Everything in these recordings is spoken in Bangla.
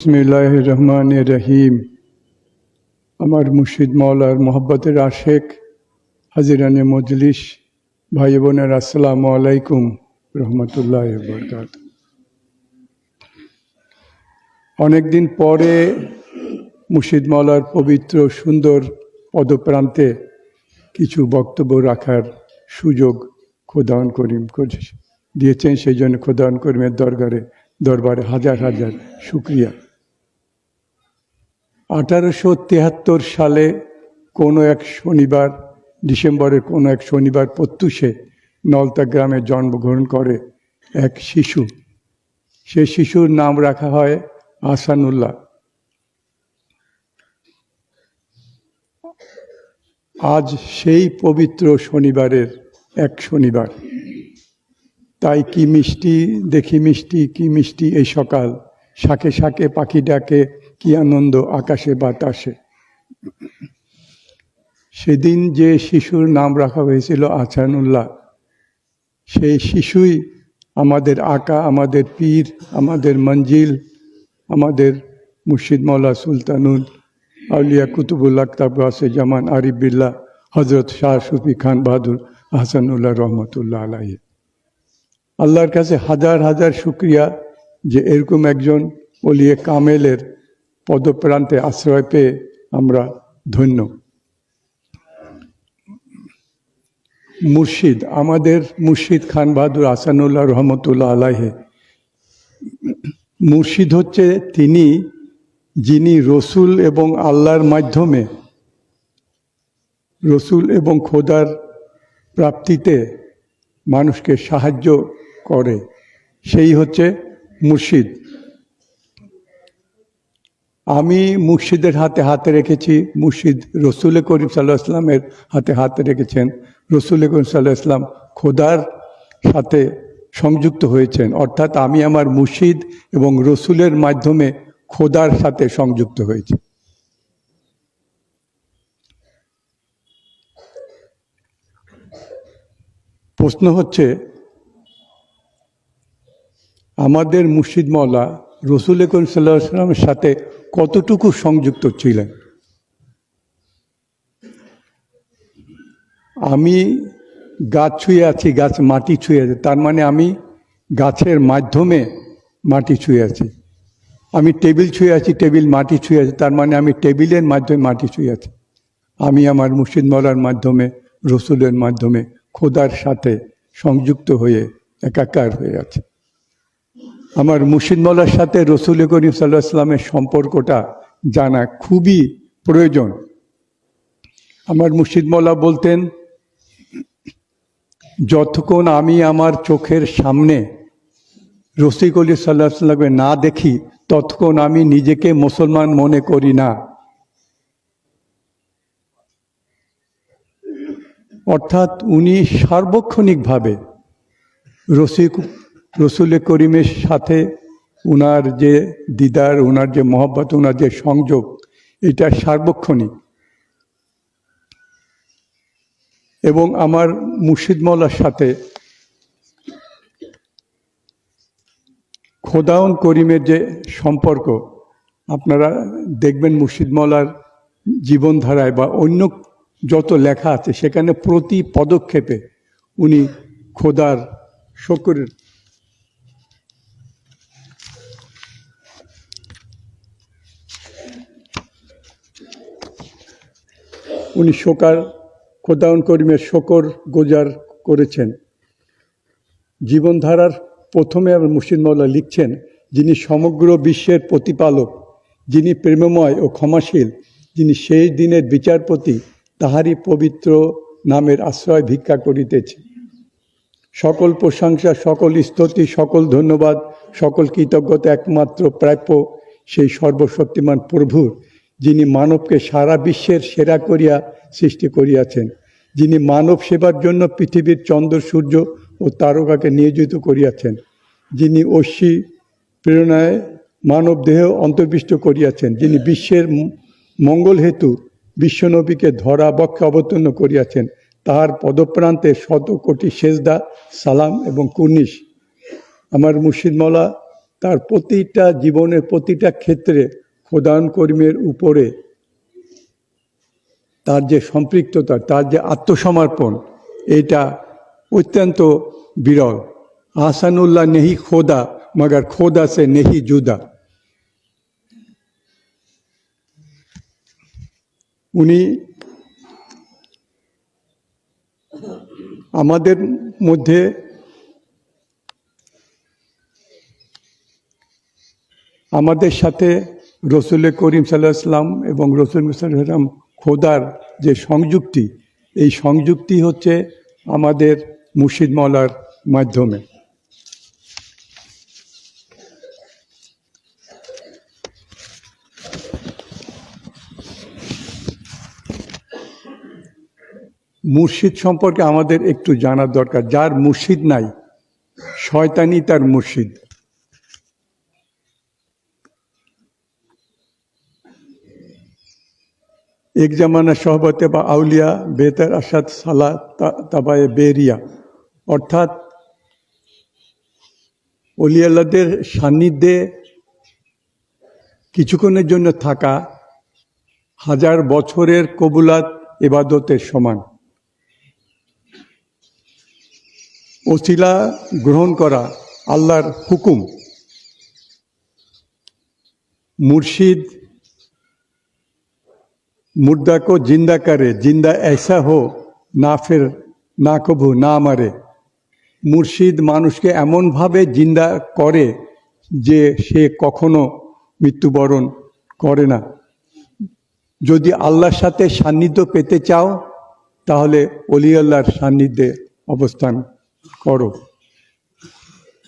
বিসমিল্লাহ রহমান রহিম। আমার মুর্শিদ মৌলার মোহব্বতের আশেক হাজিরানে মজলিস ভাই বোনের আসসালামু আলাইকুম রহমতুল্লাহ বরকাত অনেকদিন পরে মুর্শিদ মৌলার পবিত্র, সুন্দর পদপ্রান্তে কিছু বক্তব্য রাখার সুযোগ খোদান করিম করে- দিয়েছেন। সেই জন্য খোদান করিমের দরবারে দরবারে হাজার হাজার শুক্রিয়া। আঠারোশো তেহাত্তর সালে কোনো এক শনিবার ডিসেম্বরের কোনো এক শনিবার প্রত্যুষে নলতা গ্রামে জন্মগ্রহণ করে এক শিশু। সে শিশুর নাম রাখা হয় আসানুল্লাহ আজ সেই পবিত্র শনিবারের এক শনিবার। তাই কি মিষ্টি, দেখি মিষ্টি, কি মিষ্টি এই সকাল। শাকে শাকে পাখি ডাকে কি আনন্দ আকাশে, বাতাসে। সেদিন যে শিশুর নাম রাখা হয়েছিল আচানুল্লাহ সেই শিশুই আমাদের আকা, আমাদের পীর, আমাদের মঞ্জিল, আমাদের মুর্শিদ মৌলা সুলতানুল, আউলিয়া কুতুবুল আক্তাব গাছে জামান আরিফ বিল্লাহ হজরত শাহ সুফি খান বাহাদুর হাসানুল্লাহ রহমতুল্লাহ আলাহি আল্লাহর কাছে হাজার হাজার শুক্রিয়া যে এরকম একজন অলিয়ে কামেলের পদপ্রান্তে আশ্রয় পেয়ে আমরা ধন্য। মুর্শিদ, আমাদের মুর্শিদ খান বাহাদুর আসানুল্লাহ রহমতুল্লাহ আলাহে মুর্শিদ হচ্ছে তিনি, যিনি রসুল এবং আল্লাহর মাধ্যমে রসুল এবং খোদার প্রাপ্তিতে মানুষকে সাহায্য করে। সেই হচ্ছে মুর্শিদ। আমি মুর্শিদের হাতে হাতে রেখেছি, মুর্শিদ রসুল করিম সাল্লাহ ইসলামের হাতে হাতে রেখেছেন। রসুল করিম সাল্লাহ ইসলাম খোদার সাথে সংযুক্ত হয়েছেন। অর্থাৎ আমি আমার মুর্শিদ এবং রসুলের মাধ্যমে খোদার সাথে সংযুক্ত হয়েছে। প্রশ্ন হচ্ছে, আমাদের মুর্শিদ মৌলা রসুল করিম সাল্লাহ সাল্লামের সাথে কতটুকু সংযুক্ত ছিলেন? আমি গাছ ছুঁয়ে আছি, গাছ মাটি ছুঁয়ে আছে, তার মানে আমি গাছের মাধ্যমে মাটি ছুঁয়ে আছি। আমি টেবিল ছুঁয়ে আছি, টেবিল মাটি ছুঁয়ে আছে, তার মানে আমি টেবিলের মাধ্যমে মাটি ছুঁয়ে আছি। আমি আমার মুর্শিদ মলার মাধ্যমে, রসুলের মাধ্যমে, খোদার সাথে সংযুক্ত হয়ে একাকার হয়ে আছে। আমার মুর্শিদ মলার সাথে রসুল করিম সাল্লাহ ইসলামের সম্পর্কটা জানা খুবই প্রয়োজন। আমার মুর্শিদমলা বলতেন, যতক্ষণ আমি আমার চোখের সামনে রসিক আলী সাল্লাহ সাল্লামকে না দেখি, ততক্ষণ আমি নিজেকে মুসলমান মনে করি না। অর্থাৎ উনি সার্বক্ষণিকভাবে রসিক রসুল করিমের সাথে উনার যে দিদার, উনার যে মহব্বত, উনার যে সংযোগ, এটা সার্বক্ষণিক। এবং আমার মুর্শিদ মৌলার সাথে খোদাউন করিমের যে সম্পর্ক, আপনারা দেখবেন মুর্শিদ মৌলার জীবনধারায় বা অন্য যত লেখা আছে, সেখানে প্রতি পদক্ষেপে উনি খোদার শকরের উনি শোকার, খোদাউন করিমের শকর গোজার করেছেন। জীবনধারার প্রথমে মুর্শিদ মৌলা লিখছেন, যিনি সমগ্র বিশ্বের প্রতিপালক, যিনি প্রেমময় ও ক্ষমাশীল, যিনি সেই দিনের বিচারপতি, তাহারই পবিত্র নামের আশ্রয় ভিক্ষা করিতেছে। সকল প্রশংসা, সকল স্তুতি, সকল ধন্যবাদ, সকল কৃতজ্ঞতা একমাত্র প্রাপ্য সেই সর্বশক্তিমান প্রভুর যিনি মানবকে সারা বিশ্বের সেরা করিয়া সৃষ্টি করিয়াছেন, যিনি মানব সেবার জন্য পৃথিবীর চন্দ্র, সূর্য ও তারকাকে নিয়োজিত করিয়াছেন, যিনি অশ্বি প্রেরণায় মানব দেহ অন্তর্বিষ্ট করিয়াছেন, যিনি বিশ্বের মঙ্গল হেতু বিশ্বনবীকে ধরা, বক্ষে অবতীর্ণ করিয়াছেন, তাহার পদপ্রান্তে শত কোটি সেজদা, সালাম এবং কুর্নিশ। আমার মুর্শিদ মৌলা তার প্রতিটা জীবনের প্রতিটা ক্ষেত্রে খোদান কর্মীর উপরে তার যে সম্পৃক্ততা, তার যে আত্মসমর্পণ, এটা অত্যন্ত বিরল। আহসানুল্লাহ নেহি খোদা, মগর খোদা সে নেহি জুদা। উনি আমাদের মধ্যে আমাদের সাথে রসুল করিম সাল্লাহ সাল্লাম এবং রসুল সাল্লাম খোদার যে সংযুক্তি, এই সংযুক্তি হচ্ছে আমাদের মুর্শিদ মলার মাধ্যমে। মুর্শিদ সম্পর্কে আমাদের একটু জানার দরকার, যার মুর্শিদ নাই শয়তানি তার মুর্শিদ। এক জামানা সহবতে বা আউলিয়া বেতার আসাদ সালা তাবায়ে বেরিয়া। অর্থাৎ অলিয়াল্লাদের সান্নিধ্যে কিছুক্ষণের জন্য থাকা হাজার বছরের কবুলাত এবাদতের সমান। ওসিলা গ্রহণ করা আল্লাহর হুকুম। মুর্শিদ मुर्दा को जिंदा करे जिंदा ऐसा हो না ফের না কভু না মারে মুর্শিদ মানুষকে এমনভাবে জিন্দা করে যে সে কখনো মৃত্যুবরণ করে না যদি আল্লাহর সাথে সান্নিধ্য পেতে চাও তাহলে অলি আল্লাহর সান্নিধ্যে অবস্থান করো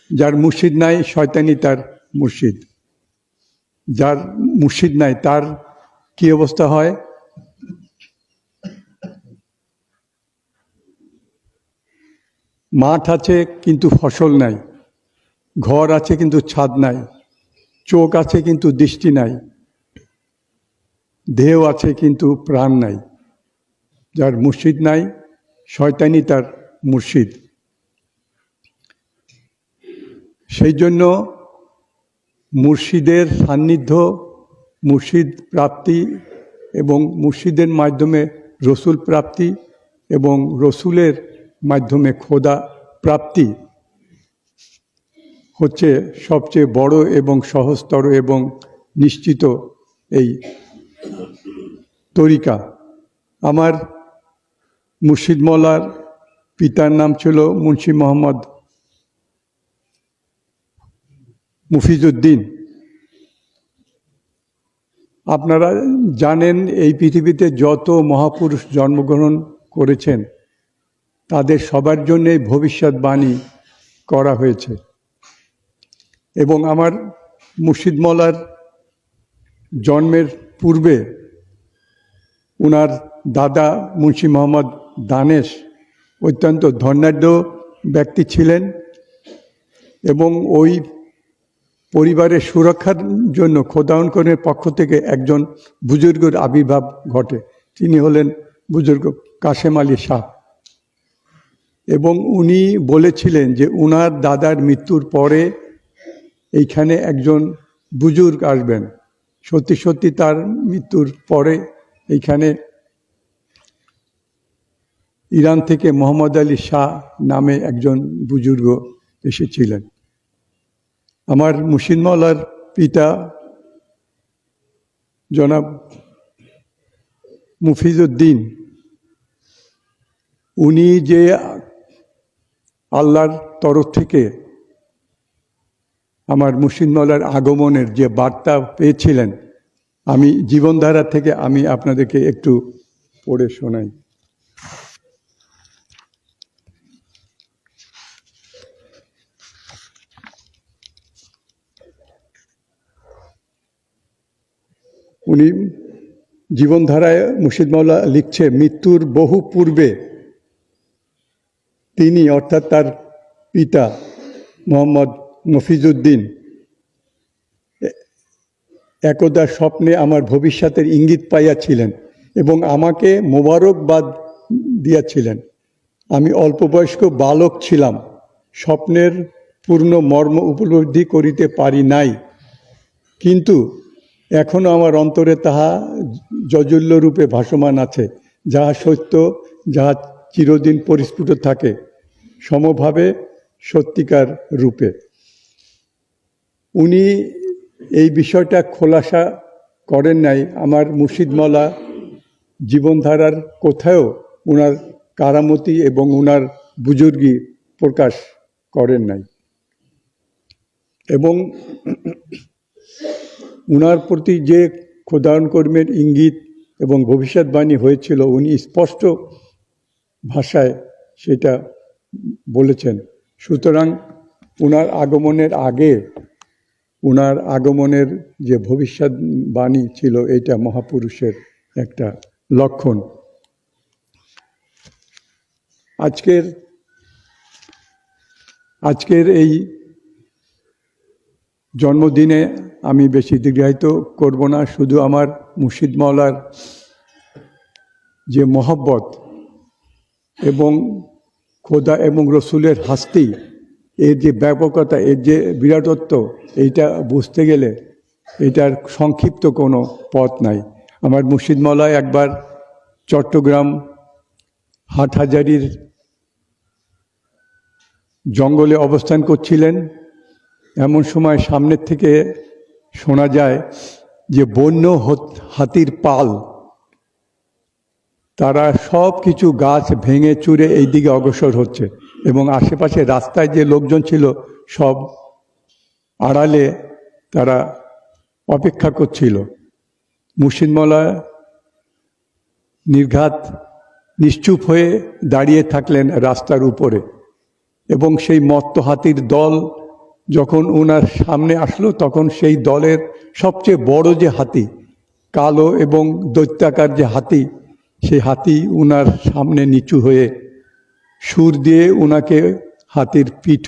যার মুর্শিদ নাই শয়তানি তার মুর্শিদ যার মুর্শিদ নাই তার কি অবস্থা হয় মাঠ আছে কিন্তু ফসল নাই, ঘর আছে কিন্তু ছাদ নাই, চোখ আছে কিন্তু দৃষ্টি নাই, দেহ আছে কিন্তু প্রাণ নাই। যার মুর্শিদ নাই শয়তানি তার মুর্শিদ। সেই জন্য মুর্শিদের সান্নিধ্য, মুর্শিদ প্রাপ্তি এবং মুর্শিদের মাধ্যমে রসুল প্রাপ্তি এবং রসুলের মাধ্যমে খোদা প্রাপ্তি হচ্ছে সবচেয়ে বড় এবং সহজতর এবং নিশ্চিত এই তরিকা। আমার মুর্শিদ মলার পিতার নাম ছিল মুন্সি মোহাম্মদ মুফিজুদ্দিন আপনারা জানেন এই পৃথিবীতে যত মহাপুরুষ জন্মগ্রহণ করেছেন তাদের সবার জন্যে ভবিষ্যৎবাণী করা হয়েছে। এবং আমার মুর্শিদ মলার জন্মের পূর্বে উনার দাদা মুন্সি মোহাম্মদ দানেশ অত্যন্ত ধনাঢ্য ব্যক্তি ছিলেন এবং ওই পরিবারের সুরক্ষার জন্য খোদাউনকরের পক্ষ থেকে একজন বুজুর্গর আবির্ভাব ঘটে। তিনি হলেন বুজুর্গ কাশেম আলী শাহ। এবং উনি বলেছিলেন যে উনার দাদার মৃত্যুর পরে এইখানে একজন বুজুর্গ আসবেন। সত্যি সত্যি তার মৃত্যুর পরে এইখানে ইরান থেকে মোহাম্মদ আলী শাহ নামে একজন বুজুর্গ এসেছিলেন। আমার মুর্শিদ পিতা জনাব মুফিজউদ্দিন উনি যে আল্লাহর তরফ থেকে আমার মুর্শিদ আগমনের যে বার্তা পেয়েছিলেন, আমি জীবনধারা থেকে আমি আপনাদেরকে একটু পড়ে শোনাই। উনি জীবনধারায় মুর্শিদ মাওলা লিখছে, মৃত্যুর বহু পূর্বে তিনি অর্থাৎ তার পিতা মোহাম্মদ মফিজুদ্দিন একদা স্বপ্নে আমার ভবিষ্যতের ইঙ্গিত পাইয়াছিলেন এবং আমাকে মোবারকবাদ দিয়াছিলেন। আমি অল্প বয়স্ক বালক ছিলাম। স্বপ্নের পূর্ণ মর্ম উপলব্ধি করিতে পারি নাই। কিন্তু এখনও আমার অন্তরে তাহা রূপে ভাসমান আছে। যাহা সত্য, যাহা চিরদিন পরিস্ফুট থাকে, সমভাবে সত্যিকার রূপে। উনি এই বিষয়টা খোলাসা করেন নাই। আমার মুর্শিদমলা জীবনধারার কোথাও উনার কারামতি এবং উনার বুজুর্গি প্রকাশ করেন নাই। এবং উনার প্রতি যে খোদায়ন কর্মের ইঙ্গিত এবং ভবিষ্যৎবাণী হয়েছিল, উনি স্পষ্ট ভাষায় সেটা বলেছেন। সুতরাং ওনার আগমনের আগে ওনার আগমনের যে ভবিষ্যৎবাণী ছিল এটা মহাপুরুষের একটা লক্ষণ। আজকের আজকের এই জন্মদিনে আমি বেশি দীর্ঘায়িত করব না, শুধু আমার মুর্শিদ মাওলার যে মহব্বত এবং খোদা এবং রসুলের হাস্তি এর যে ব্যাপকতা, এর যে বিরাটত্ব, এইটা বুঝতে গেলে এটার সংক্ষিপ্ত কোনো পথ নাই। আমার মুর্শিদ মাওলায় একবার চট্টগ্রাম হাটহাজারির জঙ্গলে অবস্থান করছিলেন। এমন সময় সামনের থেকে শোনা যায় যে বন্য হাতির পাল, তারা সব কিছু গাছ ভেঙে চুরে এই দিকে অগ্রসর হচ্ছে এবং আশেপাশে রাস্তায় যে লোকজন ছিল সব আড়ালে তারা অপেক্ষা করছিল। মুর্শিদমলা নির্ঘাত নিশ্চুপ হয়ে দাঁড়িয়ে থাকলেন রাস্তার উপরে এবং সেই মত্ত হাতির দল যখন ওনার সামনে আসলো, তখন সেই দলের সবচেয়ে বড় যে হাতি, কালো এবং দৈত্যাকার যে হাতি সেই হাতি উনার সামনে নিচু হয়ে সুর দিয়ে উনাকে হাতির পিঠ,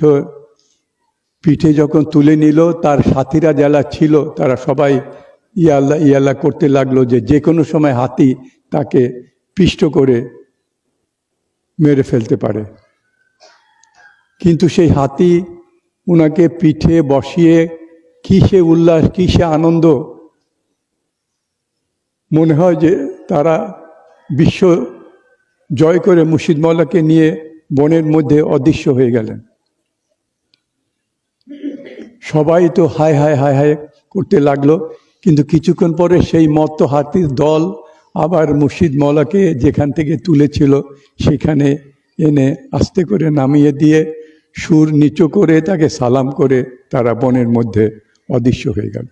পিঠে যখন তুলে নিল, তার সাথীরা যারা ছিল, তারা সবাই ইয়াল্লা ইয়াল্লা করতে লাগল যে যে কোনো সময় হাতি তাকে পিষ্ট করে মেরে ফেলতে পারে। কিন্তু সেই হাতি উনাকে পিঠে বসিয়ে কিসে উল্লাস, কিসে আনন্দ, মনে হয় যে তারা বিশ্ব জয় করে মুর্শিদ মৌলাকে নিয়ে বনের মধ্যে অদৃশ্য হয়ে গেলেন। সবাই তো হায় হায় হায় হায় করতে লাগল, কিন্তু কিছুক্ষণ পরে সেই মত্ত হাতির দল আবার মুর্শিদ মৌলাকে যেখান থেকে তুলেছিল সেখানে এনে আস্তে করে নামিয়ে দিয়ে সুর নিচু করে তাকে সালাম করে তারা বনের মধ্যে অদৃশ্য হয়ে গেল।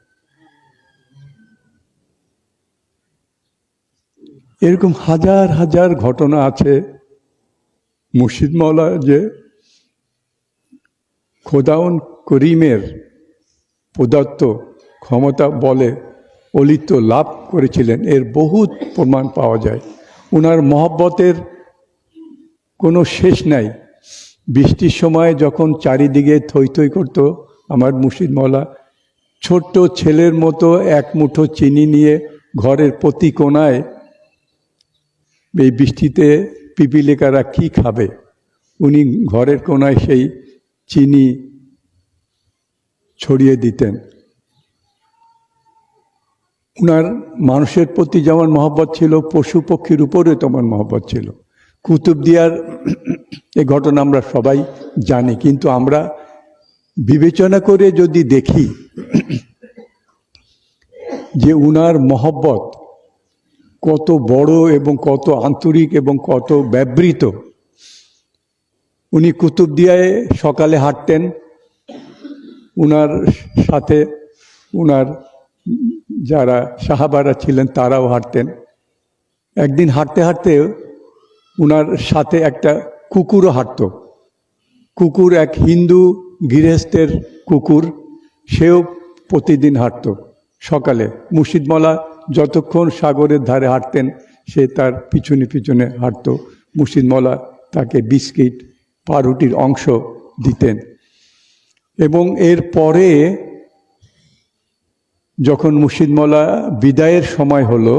এরকম হাজার হাজার ঘটনা আছে মুর্শিদ মৌলা যে খোদাউন করিমের প্রদত্ত ক্ষমতা বলে অলিত্ব লাভ করেছিলেন। এর বহুত প্রমাণ পাওয়া যায়। ওনার মহব্বতের কোনো শেষ নাই। বৃষ্টির সময় যখন চারিদিকে থই থই করত আমার মুর্শিদ মৌলা ছোট্ট ছেলের মতো এক মুঠো চিনি নিয়ে ঘরের প্রতি কোনায় এই বৃষ্টিতে পিপিলিকারা কি খাবে? উনি ঘরের কোনায় সেই চিনি ছড়িয়ে দিতেন। উনার মানুষের প্রতি যেমন মহব্বত ছিল, পশু পক্ষীর উপরেও তেমন মহব্বত ছিল। কুতুবদিয়ার এই ঘটনা আমরা সবাই জানি, কিন্তু আমরা বিবেচনা করে যদি দেখি যে উনার মহব্বত কত বড় এবং কত আন্তরিক এবং কত ব্যবহৃত। উনি কুতুবদিয়ায় সকালে হাঁটতেন। উনার সাথে উনার যারা সাহাবারা ছিলেন তারাও হাঁটতেন। একদিন হাঁটতে হাঁটতে উনার সাথে একটা কুকুরও হাঁটত। কুকুর এক হিন্দু গৃহস্থের কুকুর, সেও প্রতিদিন হাঁটত সকালে। মুর্শিদমলা যতক্ষণ সাগরের ধারে হাঁটতেন, সে তার পিছনে পিছনে হাঁটত। মুর্শিদমলা তাকে বিস্কিট, পাউরুটির অংশ দিতেন। এবং এর পরে যখন মুর্শিদমলা বিদায়ের সময় হলো,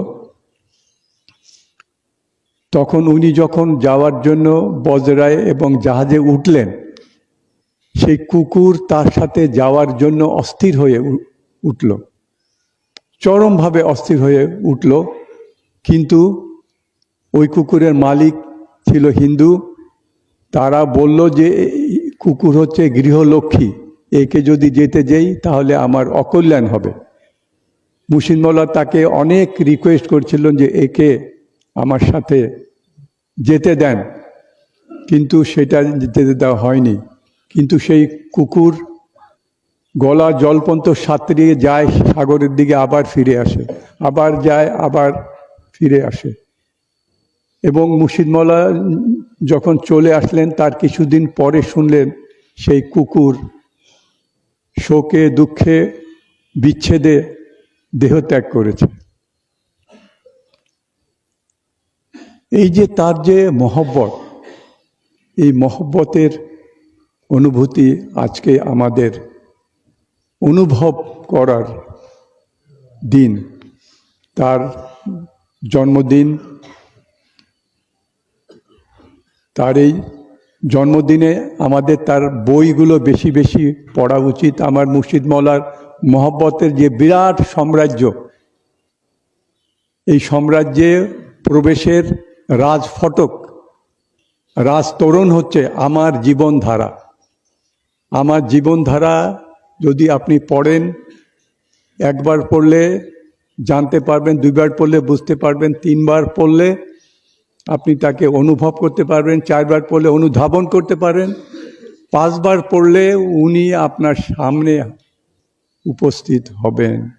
তখন উনি যখন যাওয়ার জন্য বজরায় এবং জাহাজে উঠলেন, সেই কুকুর তার সাথে যাওয়ার জন্য অস্থির হয়ে উঠল। চরমভাবে অস্থির হয়ে উঠল। কিন্তু ওই কুকুরের মালিক ছিল হিন্দু। তারা বলল যে, কুকুর হচ্ছে গৃহলক্ষ্মী। একে যদি যেতে যাই, তাহলে আমার অকল্যাণ হবে। মুসিনমোল্লা তাকে অনেক রিকোয়েস্ট করছিলেন যে, একে আমার সাথে যেতে দেন। কিন্তু সেটা যেতে দেওয়া হয়নি। কিন্তু সেই কুকুর গলা জলপন্ত সাঁতরিয়ে যায়, সাগরের দিকে আবার ফিরে আসে, আবার যায়, আবার ফিরে আসে। এবং মুর্শিদমৌলা যখন চলে আসলেন, তার কিছুদিন পরে শুনলেন সেই কুকুর শোকে, দুঃখে, বিচ্ছেদে দেহত্যাগ করেছে। এই যে তার যে মহব্বত, এই মহব্বতের অনুভূতি আজকে আমাদের অনুভব করার দিন, তার জন্মদিন, তার এই জন্মদিনে আমাদের তার বইগুলো বেশি বেশি পড়া উচিত। আমার মুর্শিদ মৌলার মহব্বতের যে বিরাট সাম্রাজ্য, এই সাম্রাজ্যে প্রবেশের রাজফটক, রাজতরণ হচ্ছে আমার জীবনধারা। আমার জীবনধারা যদি আপনি পড়েন, একবার পড়লে জানতে পারবেন, দুইবার পড়লে বুঝতে পারবেন, তিনবার পড়লে আপনি তাকে অনুভব করতে পারবেন, চারবার পড়লে অনুধাবন করতে পারেন, পাঁচবার পড়লে উনি আপনার সামনে উপস্থিত হবেন।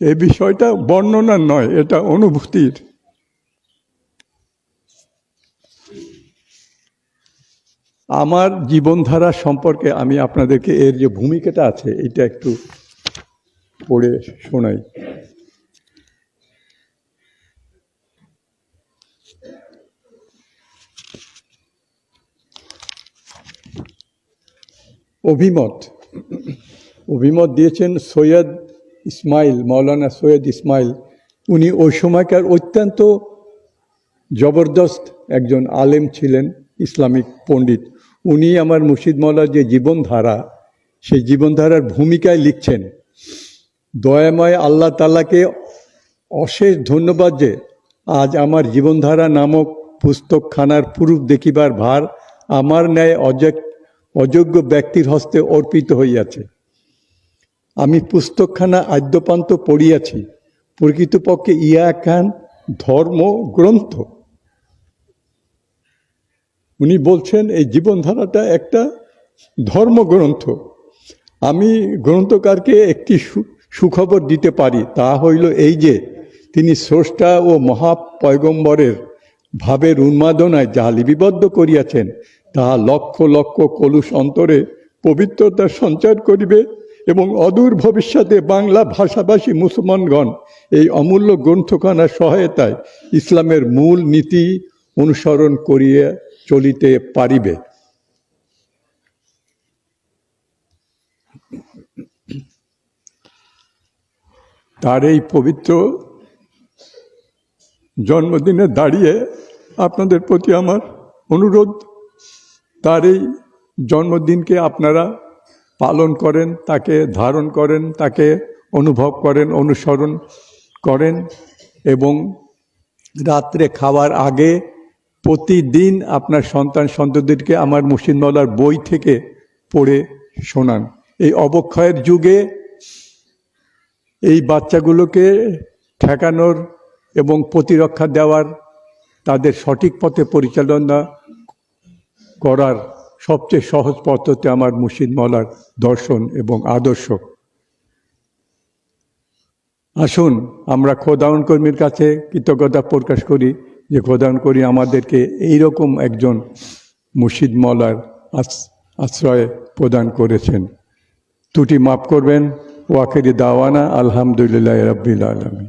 এই বিষয়টা বর্ণনা নয়, এটা অনুভূতির। আমার জীবনধারা সম্পর্কে আমি আপনাদেরকে এর যে ভূমিকাটা আছে, এটা একটু পড়ে শোনাই। অভিমত। অভিমত দিয়েছেন সৈয়দ ইসমাইল মৌলানা সৈয়দ ইসমাইল। উনি ওই সময়কার অত্যন্ত জবরদস্ত একজন আলেম ছিলেন, ইসলামিক পণ্ডিত। উনি আমার মুর্শিদ মৌলার যে জীবনধারা, সেই জীবনধারার ভূমিকায় লিখছেন, দয়াময় আল্লাহ তালাকে অশেষ ধন্যবাদ যে আজ আমার জীবনধারা নামক পুস্তকখানার পুরুষ দেখিবার ভার আমার ন্যায় অযোগ অযোগ্য ব্যক্তির হস্তে অর্পিত হইয়াছে। আমি পুস্তকখানা আদ্যপান্ত পড়িয়াছি, প্রকৃতপক্ষে ইয়া একখান ধর্ম গ্রন্থ উনি বলছেন, এই জীবনধারাটা একটা ধর্মগ্রন্থ। আমি গ্রন্থকারকে একটি সুখবর দিতে পারি। তা হইল এই যে, তিনি স্রষ্টা ও মহাপয়গম্বরের ভাবের উন্মাদনায় যাহা লিপিবদ্ধ করিয়াছেন তাহা লক্ষ লক্ষ কলুষ অন্তরে পবিত্রতা সঞ্চার করিবে এবং অদূর ভবিষ্যতে বাংলা ভাষাভাষী মুসলমানগণ এই অমূল্য গ্রন্থখানার সহায়তায় ইসলামের মূল নীতি অনুসরণ করিয়া চলিতে পারিবে। তার এই পবিত্র জন্মদিনে দাঁড়িয়ে আপনাদের প্রতি আমার অনুরোধ, তার এই জন্মদিনকে আপনারা পালন করেন, তাকে ধারণ করেন, তাকে অনুভব করেন, অনুসরণ করেন এবং রাত্রে খাওয়ার আগে প্রতিদিন আপনার সন্তান সন্ততিদেরকে আমার মুর্শিদ মৌলার বই থেকে পড়ে শোনান। এই অবক্ষয়ের যুগে এই বাচ্চাগুলোকে ঠেকানোর এবং প্রতিরক্ষা দেওয়ার তাদের সঠিক পথে পরিচালনা করার সবচেয়ে সহজ পদ্ধতি আমার মুর্শিদ মৌলার দর্শন এবং আদর্শ। আসুন, আমরা খোদাউন কর্মীর কাছে কৃতজ্ঞতা প্রকাশ করি। যে প্রদান করি আমাদেরকে এই রকম একজন মুর্শিদ মলার আশ্রয় প্রদান করেছেন। ত্রুটি মাফ করবেন। ওয়াকেরি দাওয়ানা, আলহামদুলিল্লাহ রব্বিল আলমী